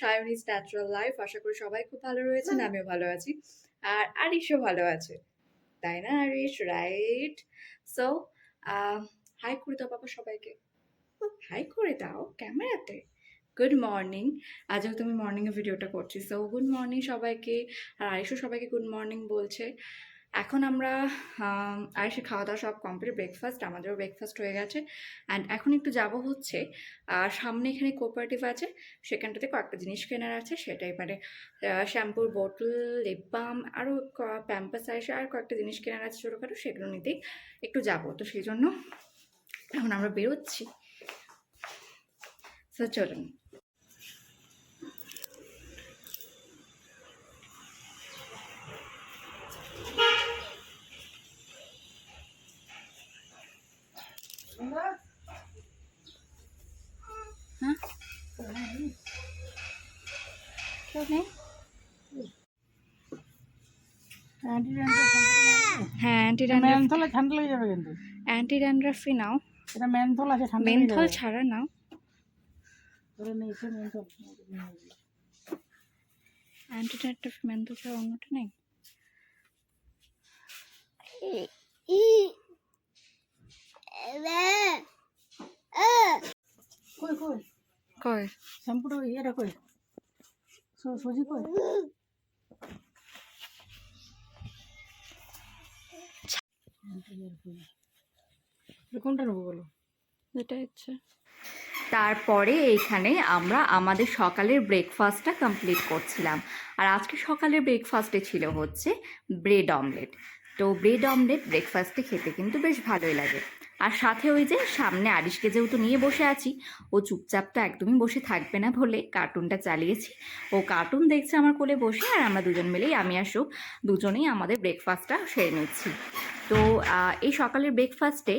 সায়নিজ natural life আশা করি সবাই খুব ভালো রয়েছেন আমিও ভালো আছি। আর আরিশও ভালো আছে। তাই না আরিশ? রাইট সো হাই করে দাও বাবা সবাইকে। হাই করে দাও ক্যামেরাতে। গুড মর্নিং আজও তুমি মর্নিংয়ে ভিডিওটা করছি। সো গুড মর্নিং সবাইকে। আর আরিশও সবাইকে গুড মর্নিং বলছে। এখন আমরা আম, আরিশের খাওয়া দাওয়া সব কমপ্লিট ব্রেকফাস্ট আমাদেরও ব্রেকফাস্ট হয়ে গেছে। অ্যান্ড এখন একটু যাব হচ্ছে আর সামনে এখানে কোঅপারেটিভ আছে সেখানটাতে কয়েকটা জিনিস কেনার আছে সেটাই মানে শ্যাম্পুর বোতল লিপ বাম আরও প্যাম্পাস আইসে আর কয়েকটা জিনিস কেনার আছে ছোটোখাটো সেগুলো নিতেই একটু যাব। তো সেই জন্য এখন আমরা বেরোচ্ছি। তো চলুন। হ্যাঁ অ্যান্টি ড্যান্ড্রাফ ঠান্ডা লেগে যাবে কিন্তু। অ্যান্টি ড্যান্ড্রাফি নাও। এটা মেন্থল আছে ঠান্ডা মেন্থল ছাড়া নাও। ধরে নিয়েছে মেন্থল অ্যান্টি ড্যান্ড্রাফ মেন্থল ছাড়া অন্যটা নেই? কই কই? কই? শ্যাম্পুটা ইয়েটা কই? সুজি কই কোনটা নেব বলো? ইচ্ছে তারপরে এইখানে আমরা আমাদের সকালের ব্রেকফাস্টটা কমপ্লিট করছিলাম। আর আজকে সকালের ব্রেকফাস্টে ছিল হচ্ছে ব্রেড অমলেট তো ব্রেড অমলেট ব্রেকফাস্টে খেতে কিন্তু বেশ ভালোই লাগে। আর সাথে ওই যে সামনে আরিশকে যেহেতু নিয়ে বসে আছি, ও চুপচাপ তো একদমই বসে থাকবে না বলে কার্টুনটা চালিয়েছি। ও কার্টুন দেখছে আমার কোলে বসে আর আমরা দুজন মিলেই, আমি আর দুজনেই আমাদের ব্রেকফাস্টটা সেরে নিচ্ছি। তো এই সকালের ব্রেকফাস্টে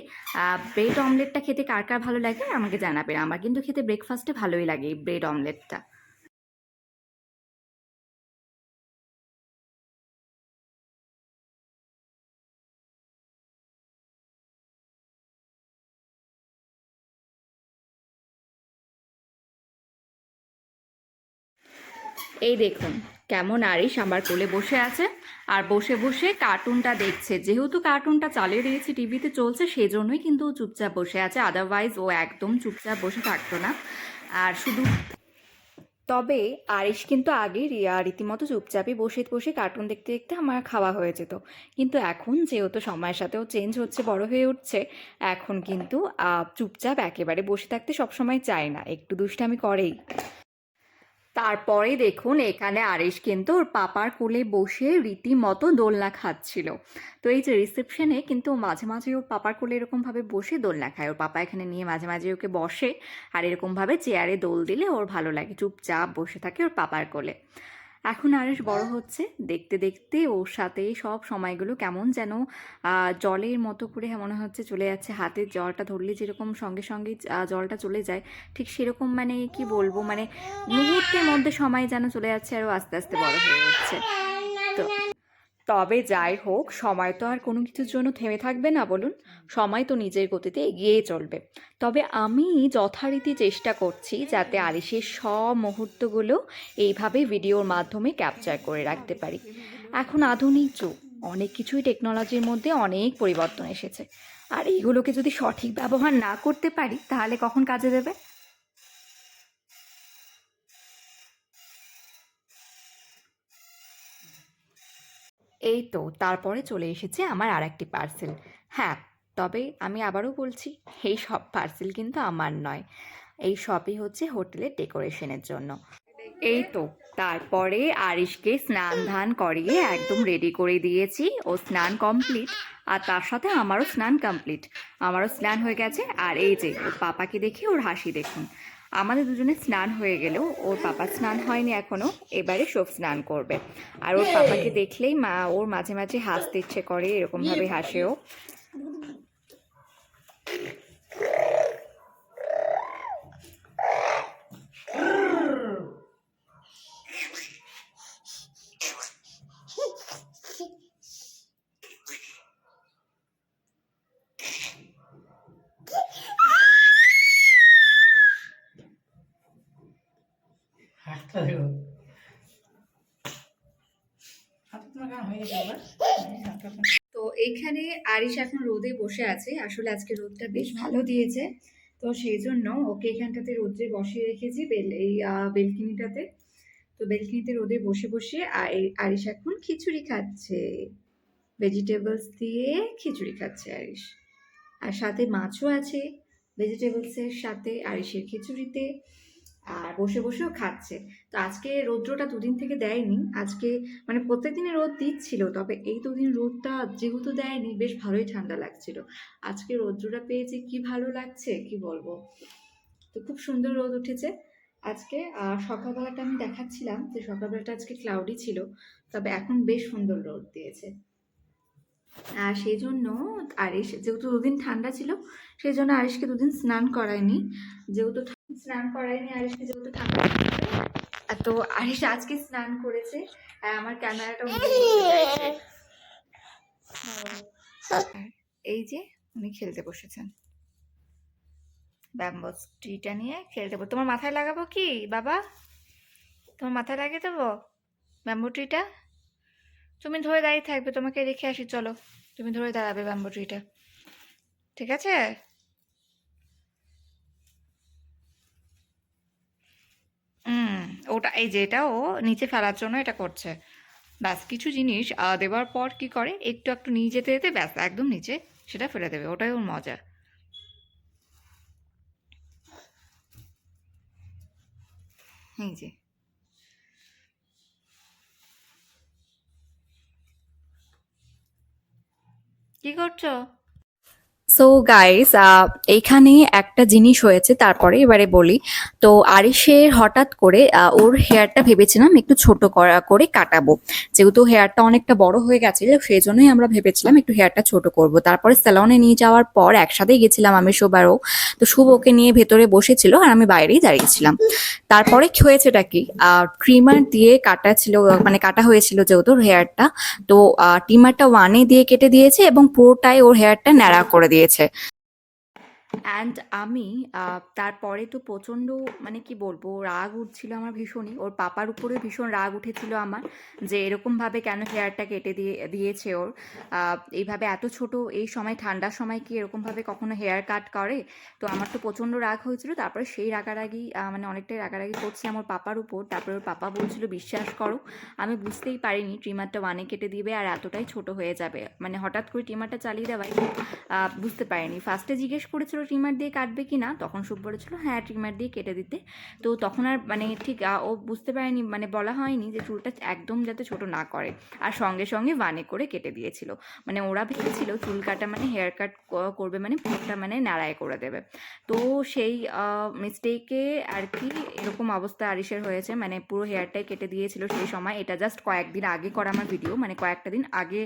ব্রেড অমলেটটা খেতে কার কার ভালো লাগে আমাকে জানাবেন। আমার কিন্তু খেতে ব্রেকফাস্টে ভালোই লাগে এই ব্রেড অমলেটটা এই দেখুন, কেমন আরিশ আমার কোলে বসে আছে। আর বসে বসে কার্টুনটা দেখছে। যেহেতু কার্টুনটা চালিয়ে দিয়েছি, টিভিতে চলছে, সেজন্যই কিন্তু চুপচাপ বসে আছে। আদারওয়াইজ ও একদম চুপচাপ বসে থাকতো না। আর শুধু তবে আরিশ কিন্তু আগে রীতিমতো চুপচাপই বসে বসে কার্টুন দেখতে দেখতে আমার খাওয়া হয়ে যেত। কিন্তু এখন যেহেতু সময়ের সাথেও চেঞ্জ হচ্ছে, বড় হয়ে উঠছে, এখন কিন্তু চুপচাপ একেবারে বসে থাকতে সবসময় চায় না। একটু দুষ্টামি করেই। তারপরে দেখুন, এখানে আরিশ কিন্তু ওর পাপার কোলে বসে রীতিমতো দোলনা খাচ্ছিল। তো এই যে রিসেপশনে কিন্তু মাঝে মাঝে ওর পাপার কোলে এরকমভাবে বসে দোলনা খায়। ওর পাপা এখানে নিয়ে মাঝে মাঝে ওকে বসে আর এরকমভাবে চেয়ারে দোল দিলে ওর ভালো লাগে। চুপচাপ বসে থাকে ওর পাপার কোলে। এখন আরেশ বড় হচ্ছে। দেখতে দেখতে ওর সাথে সব সময়গুলো কেমন যেন জলের মতো করে মনে হচ্ছে চলে যাচ্ছে। হাতে জলটা ধরলে যেরকম সঙ্গে সঙ্গে জলটা চলে যায়, ঠিক সেরকম মানে কি বলব? মানে মুহূর্তের মধ্যে সময় যেন চলে যাচ্ছে আরও আস্তে আস্তে বড় হয়ে যাচ্ছে তো তবে যাই হোক, সময় তো আর কোনো কিছুর জন্য থেমে থাকবে না, বলুন। সময় তো নিজের গতিতে এগিয়েই চলবে। তবে আমি যথারীতি চেষ্টা করছি যাতে আলিশের সব মুহূর্তগুলো এইভাবে ভিডিওর মাধ্যমে ক্যাপচার করে রাখতে পারি। এখন আধুনিক যুগ, অনেক কিছুই টেকনোলজির মধ্যে অনেক পরিবর্তন এসেছে। আর এইগুলোকে যদি সঠিক ব্যবহার না করতে পারি, তাহলে কখন কাজে দেবে? এই তো, তারপরে চলে এসেছে আমার আর একটি পার্সেল হ্যাঁ তবে আমি আবারও বলছি, এই সব পার্সেল কিন্তু আমার নয়। এই সবই হচ্ছে হোটেলের ডেকোরেশনের জন্য। এই তো, তারপরে আরিশকে স্নান ধান করিয়ে একদম রেডি করে দিয়েছি। ও স্নান কমপ্লিট আর তার সাথে আমারও স্নান কমপ্লিট আমারও স্নান হয়ে গেছে, আর এই যে, ওর পাপাকে দেখে ওর হাসি দেখুন। আমাদের দুজনে স্নান হয়ে গেলেও ওর পাপা স্নান হয়নি এখনও এবারে সব স্নান করবে। আর ওর পাপাকে দেখলেই মা ওর মাঝে মাঝে হাসতে ইচ্ছে করে এরকমভাবে হাসেও হাতটা দেখো আরিশ এখন রোদে বসে আছে। আসলে আজকে রোদটা বেশ ভালো। দিয়েছে। তো সেই জন্য ওকে এখানটাতে রোদ্রে বসিয়ে রেখেছি বেল এই বেলকিনিটাতে। তো বেলকিনিতে রোদে বসে বসে আরিশ এখন খিচুড়ি খাচ্ছে। ভেজিটেবলস দিয়ে খিচুড়ি খাচ্ছে আরিশ। আর সাথে মাছও আছে ভেজিটেবলসের সাথে আরিশের খিচুড়িতে। আর বসে বসেও খাচ্ছে। তো আজকে রৌদ্রটা দুদিন থেকে দেয়নি। আজকে মানে প্রত্যেক দিনে রোদ দিচ্ছিল, তবে এই দুদিন রোদটা যেহেতু দেয়নি, বেশ ভালোই ঠান্ডা লাগছিল। আজকে রৌদ্রটা পেয়েছি কি ভালো লাগছে, কি বলব? তো খুব সুন্দর রোদ উঠেছে। আজকে সকালবেলাটা আমি দেখাচ্ছিলাম যে সকালবেলাটা আজকে ক্লাউডি ছিল, তবে এখন বেশ সুন্দর রোদ দিয়েছে। আর সেই জন্য আরিশ, যেহেতু দুদিন ঠান্ডা ছিল সেই জন্য আরিশকে দুদিন স্নান করায়নি। যেহেতু স্নান করায়নি আরিশকে যেহেতু ঠান্ডা তো আরিশ আজকে স্নান করেছে, আর আমার ক্যামেরাটা এই যে উনি খেলতে বসেছেন। ব্যাম্বো ট্রিটা নিয়ে খেলতে তোমার মাথায় লাগাবো কি, বাবা? তোমার মাথায় লাগিয়ে দেবো? ব্যাম্বো ট্রিটা? তুমি ধরে দাঁড়িয়ে থাকবে, তোমাকে রেখে আসি, চলো। তুমি ধরে দাঁড়াবে ব্যাম্বো ট্রিটা। ঠিক আছে? ওটা, এই যে এটা ও নিচে ফেলার জন্য এটা করছে। ব্যাস, কিছু জিনিস দেওয়ার পর কি করে? একটু একটু নিয়ে যেতে যেতে, ব্যাস, একদম নিচে সেটা ফেলে দেবে। ওটাই ওর মজা। এই যে। কি করছ? সো গাইস এইখানে একটা জিনিস হয়েছে, তারপরে এবারে বলি। তো আরিশের হঠাৎ করে ওর হেয়ারটা ভেবেছিলাম একটু ছোট করা, করে কাটাবো। যেহেতু হেয়ারটা অনেকটা বড় হয়ে গেছে সেই জন্যই আমরা ভেবেছিলাম একটু হেয়ারটা ছোট করব। তারপরে স্যালনে নিয়ে যাওয়ার পর একসাথেই গেছিলাম আমি শুভারও তো শুভ ওকে নিয়ে ভেতরে বসেছিল আর আমি বাইরেই দাঁড়িয়েছিলাম। তারপরে হয়েছেটা কি? ট্রিমার দিয়ে কাটা ছিল মানে কাটা হয়েছিল যেহেতু হেয়ারটা তো ট্রিমারটা ওয়ানে দিয়ে কেটে দিয়েছে এবং পুরোটাই ওর হেয়ারটা ন্যাড়া করে দিয়েছে। છે অ্যান্ড আমি তারপরে তো প্রচণ্ড মানে কি বলব, রাগ উঠছিল আমার ভীষণই। ওর পাপার উপরে ভীষণ রাগ উঠেছিল আমার, যে এরকমভাবে কেন হেয়ারটা কেটে দিয়ে, দিয়েছে ওর। এইভাবে এত ছোট, এই সময়, ঠান্ডার সময় কি এরকমভাবে কখনো হেয়ার কাট করে? তো আমার তো প্রচণ্ড রাগ হয়েছিল। তারপরে সেই রাগারাগি মানে অনেকটাই রাগারাগি করছে আমার পাপার উপর। তারপরে ওর পাপা বলছিল, বিশ্বাস করো, আমি বুঝতেই পারিনি ট্রিমারটা ওয়ানে কেটে দিবে আর এতটাই ছোট হয়ে যাবে। মানে হঠাৎ করে ট্রিমারটা চালিয়ে দেওয়াই বুঝতে পারিনি। ফার্স্টে জিজ্ঞেস করেছিল ট্রিমার দিয়ে কাটবে কি না, তখন শুভ বলেছিল হ্যাঁ ট্রিমার দিয়ে কেটে দিতে। তো তখন আর মানে ঠিক ও বুঝতে পারেনি মানে বলা হয়নি যে চুলটা একদম যাতে ছোট না করে। আর সঙ্গে সঙ্গে ওয়ানে করে কেটে দিয়েছিল। মানে ওরা ভেবেছিল চুল কাটা মানে হেয়ার কাট করবে মানে পুরোটা মানে নাড়ায় করে দেবে। তো সেই মিস্টেকে আর কি এরকম অবস্থা আরিসের হয়েছে। মানে পুরো হেয়ারটাই কেটে দিয়েছিল সেই সময়। এটা জাস্ট কয়েকদিন আগে করা আমার ভিডিও মানে কয়েকটা দিন আগে,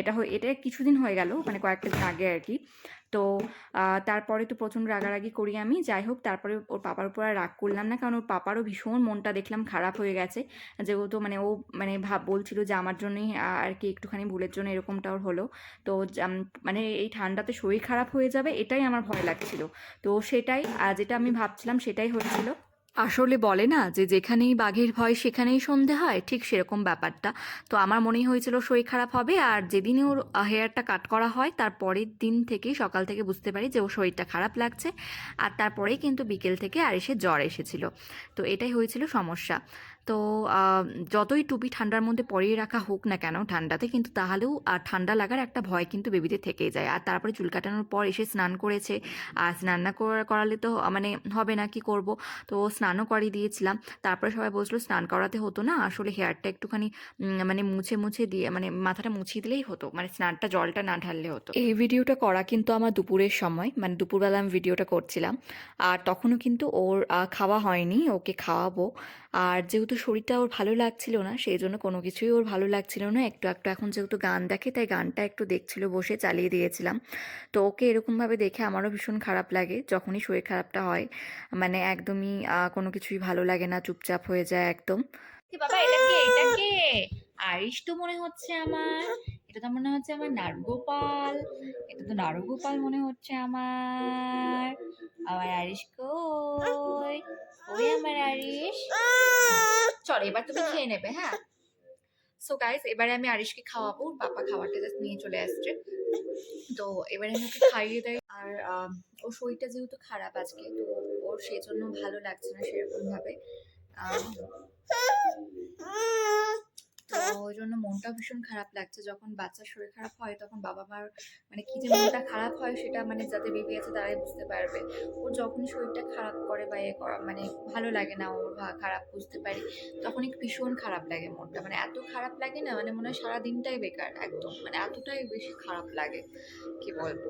এটা এটা কিছুদিন হয়ে গেল মানে কয়েকটা দিন আগে আর কি। তো তারপরে তো প্রচণ্ড রাগারাগি করি আমি। যাই হোক, তারপরে ওর পাপার উপর আর রাগ করলাম না। কারণ ওর পাপারও ভীষণ মনটা দেখলাম খারাপ হয়ে গেছে। যেহেতু মানে ও মানে ভাব বলছিল যে আমার জন্যই আর কি একটুখানি ভুলের জন্য এরকমটা ওর হলো। তো মানে এই ঠান্ডাতে শরীর খারাপ হয়ে যাবে, এটাই আমার ভয় লাগছিল। তো সেটাই যেটা আমি ভাবছিলাম সেটাই হয়েছিল আসলে বলে না যে যেখানেই বাঘের ভয় সেখানেই সন্ধে হয়, ঠিক সেরকম ব্যাপারটা। তো আমার মনেই হয়েছিল শরীর খারাপ হবে আর যেদিন ওর হেয়ারটা কাট করা হয়, তার পরের দিন থেকেই সকাল থেকে বুঝতে পারি যে ওর শরীরটা খারাপ লাগছে। আর তারপরেই কিন্তু বিকেল থেকে আর এসে জ্বর এসেছিল। তো এটাই হয়েছিল সমস্যা। তো যতই টুপি ঠান্ডার মধ্যে পরিয়ে রাখা হোক না কেন ঠান্ডাতে, কিন্তু তাহলেও ঠান্ডা লাগার একটা ভয় কিন্তু বেবিতে থেকেই যায়। আর তারপরে চুল কাটানোর পর এসে স্নান করেছে। আর স্নান না করালে তো মানে হবে না, কি করব? তো স্নানও করিয়ে দিয়েছিলাম। তারপরে সবাই বলছিল স্নান করাতে হতো না। আসলে হেয়ারটা একটুখানি মানে মুছে মুছে দিয়ে মানে মাথাটা মুছিয়ে দিলেই হতো। মানে স্নানটা, জলটা না ঢাললে হতো। এই ভিডিওটা করা কিন্তু আমার দুপুরের সময়। মানে দুপুরবেলা আমি ভিডিওটা করছিলাম। আর তখনও কিন্তু ওর খাওয়া হয়নি। ওকে খাওয়াবো। আর যেহেতু শরীরটা ওর ভালো লাগছিল না, সেই জন্য কোনো কিছুই ওর ভালো লাগছিল না। একটু একটু এখন যেহেতু গান দেখে, তাই গানটা একটু দেখছিল, বসে চালিয়ে দিয়েছিলাম। তো ওকে এরকমভাবে দেখে আমারও ভীষণ খারাপ লাগে, যখনই শরীর খারাপটা হয়। মানে একদমই কোনো কিছুই ভালো লাগে না, চুপচাপ হয়ে যায় একদম। বাবা, এটা কে, এটা তো মনে হচ্ছে আমার। এটা তো মনে হচ্ছে আমার নারগোপাল। এটা তো নারগোপাল মনে হচ্ছে আমার। আমার আরিশ কই? ওই আমার আরিশ। চলো, এবার তুমি খেয়ে নেবে হ্যাঁ? সো গাইস এবারে আমি আরিশকে খাওয়াবো বাবা খাবারটা জাস্ট নিয়ে চলে আসছে। তো এবারে আমি ওকে খাইয়ে দেয় আর ওর শরীরটা যেহেতু খারাপ আজকে, তো ওর সেই জন্য ভালো লাগছে না সেরকম ভাবে তো ওই জন্য মনটা ভীষণ খারাপ লাগছে। যখন বাচ্চার শরীর খারাপ হয় তখন বাবা মার মানে কি যে মনটা খারাপ হয় সেটা মানে যাদের বেবি আছে তারাই বুঝতে পারবে। ওর যখনই শরীরটা খারাপ করে বা এ করা মানে ভালো লাগে না ওর খারাপ বুঝতে পারি তখনই ভীষণ খারাপ লাগে মনটা। মানে এত খারাপ লাগে না মানে মনে হয় সারা দিনটাই বেকার একদম। মানে এতটাই বেশি খারাপ লাগে কি বলব?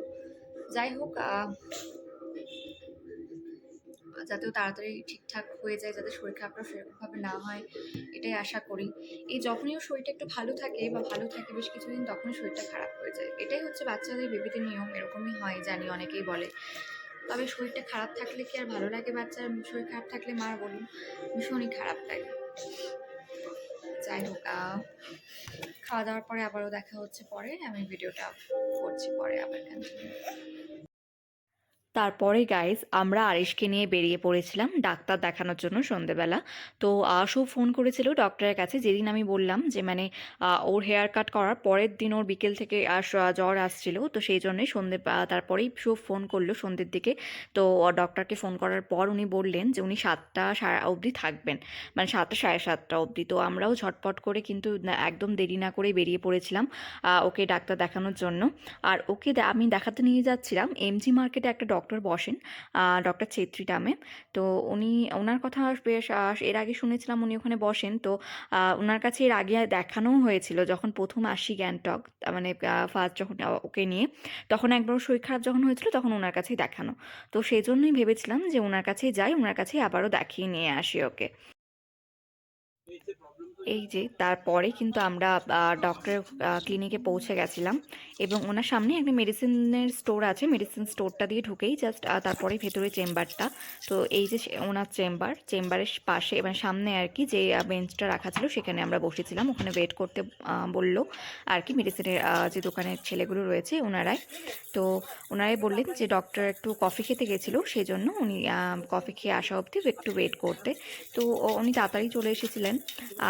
যাই হোক আহ, যাতে তাড়াতাড়ি ঠিকঠাক হয়ে যায় যাতে শরীর খারাপটা সেরকমভাবে না হয় এটাই আশা করি। এই যখনই শরীরটা একটু ভালো থাকে বা ভালো থাকে বেশ কিছুদিন তখনই শরীরটা খারাপ হয়ে যায়। এটাই হচ্ছে বাচ্চাদের বেবিদের নিয়ম এরকমই হয় জানি অনেকেই বলে। তবে শরীরটা খারাপ থাকলে কি আর ভালো লাগে বাচ্চার? শরীর খারাপ থাকলে মার বলুন ভীষণই খারাপ লাগে। যাই হোক খাওয়া দাওয়ার পরে আবারও দেখা হচ্ছে পরে। আমি ভিডিওটা করছি পরে আবার কন্টিনিউ তারপরে গাইজ আমরা আরিশকে নিয়ে বেরিয়ে পড়েছিলাম ডাক্তার দেখানোর জন্য সন্ধেবেলা। তো আশও ফোন করেছিল ডক্টরের কাছে, যেদিন আমি বললাম যে মানে ওর হেয়ার কাট করার পরের দিন ওর বিকেল থেকে আস জ্বর আসছিল। তো সেই জন্যই সন্ধে তারপরেই শুভ ফোন করল সন্ধ্যের দিকে। তো ডক্টরকে ফোন করার পর উনি বললেন যে, উনি সাতটা সাড়ে, অবধি থাকবেন। মানে সাতটা সাড়ে সাতটা অবধি। তো আমরাও ঝটপট করে কিন্তু একদম দেরি না করে বেরিয়ে পড়েছিলাম ওকে ডাক্তার দেখানোর জন্য। আর ওকে আমি দেখাতে নিয়ে যাচ্ছিলাম এমজি মার্কেটে একটা ডক্টর বসেন ডক্টর ছেত্রী নামে। তো উনি ওনার কথা বেশ এর আগে শুনেছিলাম উনি ওখানে বসেন। তো ওনার কাছে এর আগে দেখানোও হয়েছিল যখন প্রথম আসি গ্যাংটক মানে ফার্স্ট যখন ওকে নিয়ে। তখন একবার শরীর খারাপ যখন হয়েছিল তখন ওনার কাছেই দেখানো। তো সেই জন্যই ভেবেছিলাম যে ওনার কাছেই যাই ওনার কাছেই আবারও দেখিয়ে নিয়ে আসি ওকে। এই যে, তারপরে কিন্তু আমরা ডক্টর ক্লিনিকে পৌঁছে গেছিলাম এবং ওনার সামনে একটা মেডিসিনের স্টোর আছে। মেডিসিন স্টোরটা দিয়ে ঢুকেই জাস্ট তারপরে ভেতরে চেম্বারটা তো এই যে ওনার চেম্বার চেম্বারের পাশে এবং সামনে আর কি যে বেঞ্চটা রাখা ছিল সেখানে আমরা বসেছিলাম। ওখানে ওয়েট করতে বলল আর কি মেডিসিনের যে দোকানের ছেলেগুলো রয়েছে ওনারাই। তো ওনারাই বললেন যে ডক্টর একটু কফি খেতে গেছিল সেই জন্য উনি কফি খেয়ে আসা অবধি একটু ওয়েট করতে। তো উনি তাড়াতাড়ি চলে এসেছিলেন।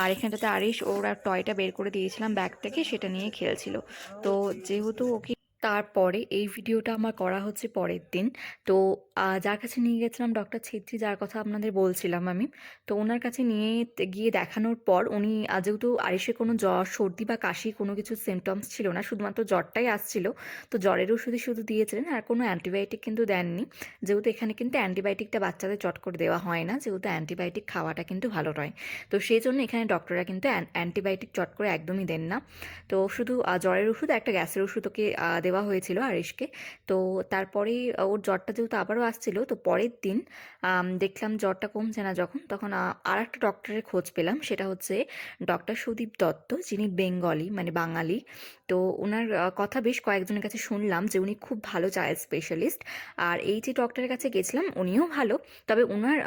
আর এখানটাতে আরিশ ওর টয়টা বের করে দিয়েছিলাম ব্যাগ থেকে, সেটা নিয়ে খেলছিল। তো যেহেতু ওকে তারপরে এই ভিডিওটা আমার করা হচ্ছে পরের দিন। তো যার কাছে নিয়ে গেছিলাম ডক্টর ছেত্রী যার কথা আপনাদের বলছিলাম আমি তো ওনার কাছে নিয়ে গিয়ে দেখানোর পর উনি যেহেতু আরিসের কোনো জ্বর সর্দি বা কাশি কোনো কিছু সিমটমস ছিল না শুধুমাত্র জ্বরটাই আসছিল তো জ্বরের ওষুধই শুধু দিয়েছিলেন আর কোনো অ্যান্টিবায়োটিক কিন্তু দেননি। যেহেতু এখানে কিন্তু অ্যান্টিবায়োটিকটা বাচ্চাদের চট করে দেওয়া হয় না যেহেতু অ্যান্টিবায়োটিক খাওয়াটা কিন্তু ভালো নয়। তো সেই জন্য এখানে ডক্টররা কিন্তু অ্যান্টিবায়োটিক চট করে একদমই দেন না। তো শুধু জ্বরের ওষুধ একটা গ্যাসের ওষুধ ওকে আহ, দেওয়া হয়েছিল আরিশকে। তো তারপরেই ওর জ্বরটা যেহেতু আবারও আসছিল, তো পরের দিন দেখলাম জ্বরটা কমছে না যখন, তখন আর একটা ডক্টরের খোঁজ পেলাম, সেটা হচ্ছে ডক্টর সুদীপ দত্ত, যিনি বেঙ্গলি মানে বাঙালি। তো ওনার কথা বেশ কয়েকজনের কাছে শুনলাম যে উনি খুব ভালো চায়ের স্পেশালিস্ট আর এই যে ডক্টরের কাছে গেছিলাম, উনিও ভালো। তবে ওনার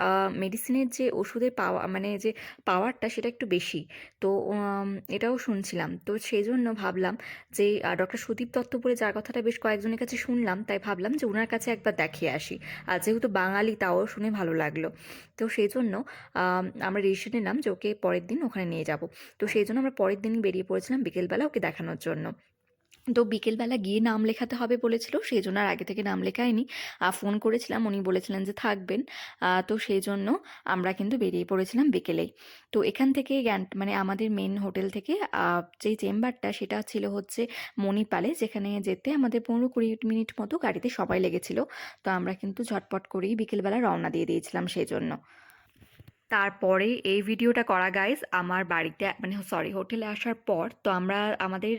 মেডিসিনের যে ওষুধের পাওয়া মানে যে পাওয়ারটা সেটা একটু বেশি। তো এটাও শুনছিলাম। তো সেই জন্য ভাবলাম যে ডক্টর সুদীপ দত্ত বলে যার কথাটা বেশ কয়েকজনের কাছে শুনলাম, তাই ভাবলাম যে ওনার কাছে একবার দেখিয়ে আসি। আর যেহেতু বাঙালি, তাও শুনে ভালো লাগল। তো সেই জন্য আমরা ডিসিশন নিলাম যে ওকে পরের দিন ওখানে নিয়ে যাব। তো সেই জন্য আমরা পরের দিনই বেরিয়ে পড়েছিলাম বিকেলবেলা ওকে দেখানোর জন্য। তো বিকেলবেলা গিয়ে নাম লেখাতে হবে বলেছিল সেই জন্য আর আগে থেকে নাম লেখায়নি। ফোন করেছিলাম, উনি বলেছিলেন যে থাকবেন। তো সেই জন্য আমরা কিন্তু বেরিয়ে পড়েছিলাম বিকেলেই। তো এখান থেকে জ্ঞান মানে আমাদের মেন হোটেল থেকে যেই চেম্বারটা সেটা ছিল হচ্ছে মণিপালে, যেখানে যেতে আমাদের পনেরো কুড়ি মিনিট মতো গাড়িতে সবাই লেগেছিল। তো আমরা কিন্তু ঝটপট করেই বিকেলবেলা রওনা দিয়ে দিয়েছিলাম সেই জন্য তারপরে এই ভিডিওটা করা গাইজ আমার বাড়িতে মানে সরি হোটেলে আসার পর, তো আমরা, আমাদের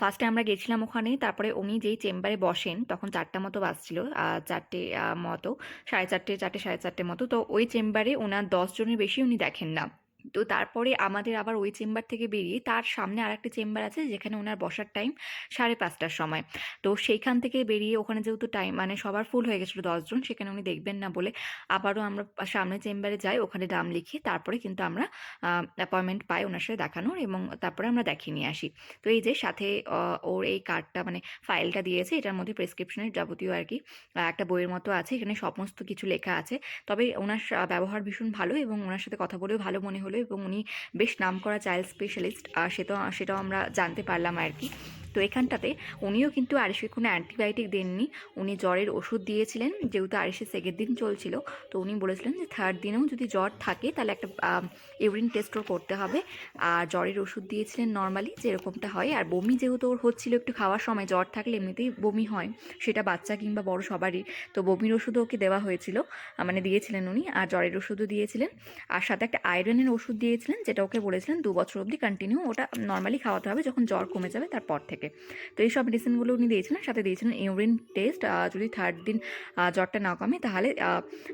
ফার্স্টে আমরা গেছিলাম ওখানে, তারপরে উনি যেই চেম্বারে বসেন, তখন চারটা মতো বাজছিল চারটে মতো, সাড়ে চারটে চারটে, সাড়ে চারটে মতো, তো ওই চেম্বারে ওনার দশজনের বেশি উনি দেখেন না। তো তারপরে আমাদের আবার ওই চেম্বার থেকে বেরিয়ে তার সামনে আর একটা চেম্বার আছে যেখানে ওনার বসার টাইম সাড়ে পাঁচটার সময়। তো সেইখান থেকে বেরিয়ে ওখানে যেহেতু টাইম মানে সবার ফুল হয়ে গেছিল দশজন সেখানে উনি দেখবেন না বলে আবারও আমরা সামনে চেম্বারে যাই, ওখানে নাম লিখি তারপরে কিন্তু আমরা অ্যাপয়েন্টমেন্ট পাই ওনার সাথে দেখানোর এবং তারপরে আমরা দেখিয়ে নিয়ে আসি। তো এই যে সাথে ওর এই কার্ডটা মানে ফাইলটা দিয়েছে, এটার মধ্যে প্রেসক্রিপশনের যাবতীয় আর কি একটা বইয়ের মতো আছে, এখানে সমস্ত কিছু লেখা আছে। তবে ওনার ব্যবহার ভীষণ ভালো এবং ওনার সাথে কথা বলেও ভালো মনে হলো এবং উনি বেশ নাম করা চাইল্ড স্পেশালিস্ট সেটা সেটাও আমরা জানতে পারলাম আর কি। তো এখানটাতে উনিও কিন্তু আরিসকে কোনো অ্যান্টিবায়োটিক দেননি। উনি জ্বরের ওষুধ দিয়েছিলেন, যেহেতু আরিসের সেকেন্ড দিন চলছিল। তো উনি বলেছিলেন যে থার্ড দিনেও যদি জ্বর থাকে তাহলে একটা ইউরিন টেস্টও করতে হবে। আর জ্বরের ওষুধ দিয়েছিলেন নর্মালি যেরকমটা হয়। আর বমি যেহেতু ওর হচ্ছিল একটু খাওয়ার সময়, জ্বর থাকলে এমনিতেই বমি হয়। সেটা বাচ্চা কিংবা বড় সবারই। তো বমির ওষুধও ওকে দেওয়া হয়েছিল মানে দিয়েছিলেন উনি। আর জ্বরের ওষুধও দিয়েছিলেন। আর সাথে একটা আয়রনের ওষুধ দিয়েছিলেন, যেটা ওকে বলেছিলেন দু বছর অবধি কন্টিনিউ ওটা নর্মালি খাওয়াতে হবে যখন জ্বর কমে যাবে তারপর থেকে। তো এইসব মেডিসিনগুলো উনি দিয়েছিলেন, সাথে দিয়েছিলেন ইউরিন টেস্ট যদি থার্ড দিন জ্বরটা না কমে তাহলে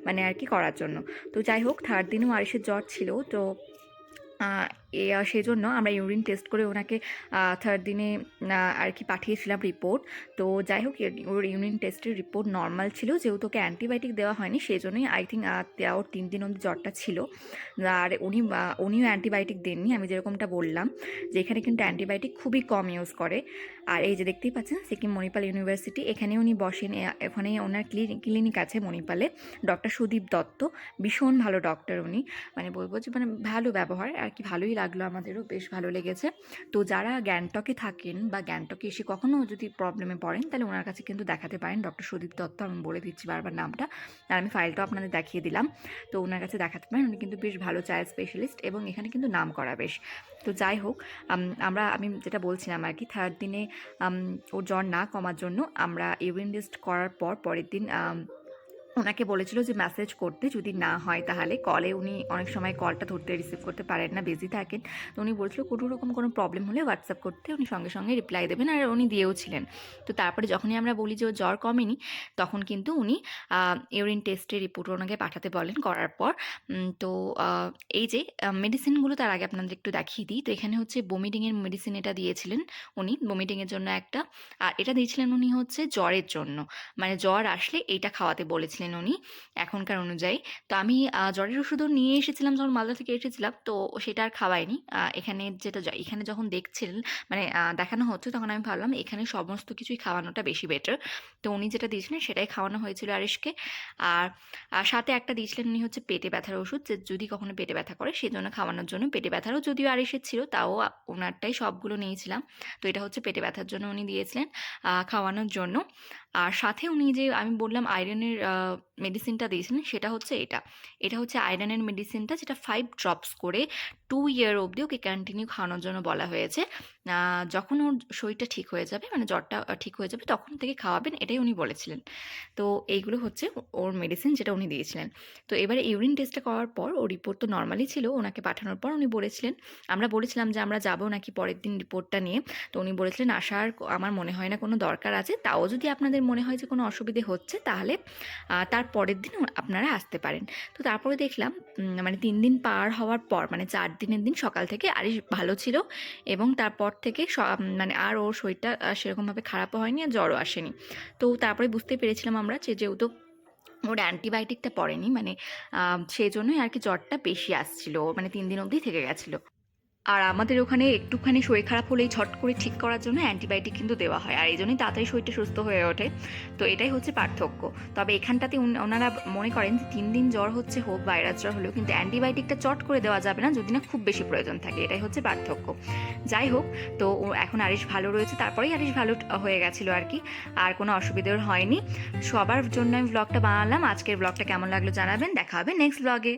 মানে আর কি করার জন্য। তো যাই হোক থার্ড দিনেও আরিসের জ্বর ছিল, তো সেই জন্য আমরা ইউরিন টেস্ট করে ওনাকে থার্ড দিনে আর কি পাঠিয়েছিলাম রিপোর্ট তো যাই হোক ওর ইউরিন টেস্টের রিপোর্ট নর্মাল ছিল। যেহেতু ওকে অ্যান্টিবায়োটিক দেওয়া হয়নি সেই জন্যই আই থিঙ্ক ওর তিন দিন অবধি জ্বরটা ছিল। আর উনি উনিও অ্যান্টিবায়োটিক দেননি, আমি যেরকমটা বললাম যে এখানে কিন্তু অ্যান্টিবায়োটিক খুবই কম ইউজ করে। আর এই যে দেখতেই পাচ্ছেন, সিকিম মণিপাল ইউনিভার্সিটি, এখানে উনি বসেন এখানে ওনার ক্লিনিক আছে মণিপালে। ডক্টর সুদীপ দত্ত, ভীষণ ভালো ডক্টর উনি। মানে বলব যে মানে ভালো ব্যবহার, আর কি ভালোই লাগল আমাদেরও, বেশ ভালো লেগেছে। তো যারা গ্যাংটকে থাকেন বা গ্যাংটকে এসে কখনও যদি প্রবলেমে পড়েন, তাহলে ওনার কাছে কিন্তু দেখাতে পারেন। ডক্টর সুদীপ দত্ত, আমি বলে দিচ্ছি বারবার নামটা। আর আমি ফাইলটাও আপনাদের দেখিয়ে দিলাম। তো ওনার কাছে দেখাতে পারেন। উনি কিন্তু বেশ ভালো চাইল্ড স্পেশালিস্ট এবং এখানে কিন্তু নাম করা বেশ। তো যাই হোক আমরা, আমি যেটা বলছিলাম আর কি থার্ড দিনে ওর জ্বর না কমার জন্য আমরা ইউরিন টেস্ট করার পর পরের দিন ওনাকে বলেছিল যে মেসেজ করতে যদি না হয় তাহলে কলে উনি অনেক সময় কলটা ধরতে রিসিভ করতে পারেন না বিজি থাকেন। তো উনি বলছিল কোনো রকম কোনো প্রবলেম হলে হোয়াটসঅ্যাপ করতে উনি সঙ্গে সঙ্গে রিপ্লাই দেবেন আর উনি দিয়েও ছিলেন। তো তারপরে যখনই আমরা বলি যে ওর জ্বর কমেনি, তখন কিন্তু উনি ইউরিন টেস্টের রিপোর্ট ওনাকে পাঠাতে বলেন করার পর। তো এই যে মেডিসিনগুলো তার আগে আপনাদের একটু দেখিয়ে দিই। তো এখানে হচ্ছে বমিটিংয়ের মেডিসিন এটা দিয়েছিলেন উনি। বমিটিংয়ের জন্য একটা আর এটা দিয়েছিলেন উনি হচ্ছে জ্বরের জন্য। মানে জ্বর আসলে এইটা খাওয়াতে বলেছিলেন উনি, এখনকার অনুযায়ী। তো আমি জ্বরের ওষুধও নিয়ে এসেছিলাম যখন মালদা থেকে এসেছিলাম, তো সেটা আর খাওয়াইনি। এখানে যেটা এখানে যখন দেখছিলেন মানে দেখানো হচ্ছে, তখন আমি ভাবলাম এখানে সমস্ত কিছুই খাওয়ানোটা বেশি বেটার তো উনি যেটা দিয়েছিলেন, সেটাই খাওয়ানো হয়েছিল আরিশকে। আর সাথে একটা দিয়েছিলেন উনি হচ্ছে পেটে ব্যথার ওষুধ, যে যদি কখনো পেটে ব্যথা করে সেই জন্য খাওয়ানোর জন্য পেটে ব্যথারও যদিও আরিসের ছিল, তাও ওনারটাই সবগুলো নিয়েছিলাম। তো এটা হচ্ছে পেটে ব্যথার জন্য উনি দিয়েছিলেন খাওয়ানোর জন্য। আর সাথে উনি যে আমি বললাম আয়রনের মেডিসিনটা দিয়েছিলেন সেটা হচ্ছে এটা। এটা হচ্ছে আয়রনের মেডিসিনটা যেটা ফাইভ ড্রপস করে টু ইয়ার অবধি ওকে কন্টিনিউ খাওয়ানোর জন্য বলা হয়েছে। যখন ওর শরীরটা ঠিক হয়ে যাবে মানে জ্বরটা ঠিক হয়ে যাবে তখন থেকে খাওয়াবেন এটাই উনি বলেছিলেন। তো এইগুলো হচ্ছে ওর মেডিসিন যেটা উনি দিয়েছিলেন। তো এবারে ইউরিন টেস্টটা করার পর ও রিপোর্ট তো নর্মালি ছিল ওনাকে পাঠানোর পর উনি বলেছিলেন আমরা বলেছিলাম যে আমরা যাব নাকি পরের দিন রিপোর্টটা নিয়ে। তো উনি বলেছিলেন আসার আমার মনে হয় না কোনো দরকার আছে। তাও যদি আপনাদের মনে হয় যে কোনো অসুবিধে হচ্ছে তাহলে আহ, তার পরের দিন আপনারা আসতে পারেন। তো তারপরে দেখলাম মানে তিন দিন পার হওয়ার পর মানে চার দিনের দিন সকাল থেকে আরিশ ভালো ছিল এবং তারপর থেকে মানে আর ওর শরীরটা সেরকমভাবে খারাপও হয়নি আর জ্বরও আসেনি। তো তারপরে বুঝতে পেরেছিলাম আমরা যে যেহেতু ওর অ্যান্টিবায়োটিকটা পড়েনি মানে সেই জন্যই আর কি জ্বরটা বেশি আসছিল মানে তিন দিন অবধি থেকে গেছিল। আর আমাদের ওখানে একটুখানি শরীর খারাপ হলেই ছট করে ঠিক করার জন্য অ্যান্টিবায়োটিক কিন্তু দেওয়া হয়। আর এই জন্যই তাড়াতাড়ি শরীরটা সুস্থ হয়ে ওঠে। তো এটাই হচ্ছে পার্থক্য। তবে এখানটাতে ওনারা মনে করেন যে তিন দিন জ্বর হচ্ছে হোক ভাইরাস জ্বর হলেও কিন্তু অ্যান্টিবায়োটিকটা চট করে দেওয়া যাবে না যদি না খুব বেশি প্রয়োজন থাকে। এটাই হচ্ছে পার্থক্য। যাই হোক, তো এখন আরিশ ভালো রয়েছে। তারপরেই আরিশ ভালো হয়ে গেছিল আর কি। আর কোনো অসুবিধেও হয়নি। সবার জন্য আমি ব্লগটা বানালাম। আজকের ব্লগটা কেমন লাগল জানাবেন। দেখা হবে নেক্সট ব্লগে